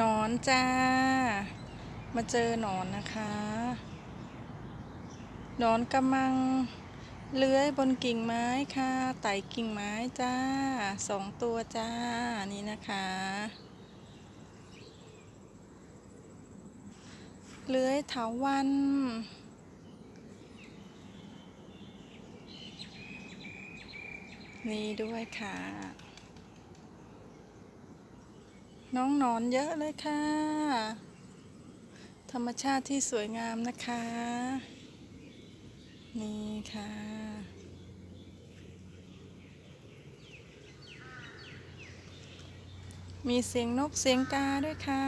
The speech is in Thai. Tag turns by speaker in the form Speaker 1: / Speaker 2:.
Speaker 1: นอนจ้า มาเจอหนอนนะคะหนอนกำลังเลื้อยบนกิ่งไม้ค่ะ ไต่กิ่งไม้จ้าสองตัวจ้า นี่นะคะ เลื้อยเถาวันนี่ด้วยค่ะ น้องนอนเยอะเลยค่ะ ธรรมชาติที่สวยงามนะคะ นี่ค่ะ มีเสียงนกเสียงกาด้วยค่ะ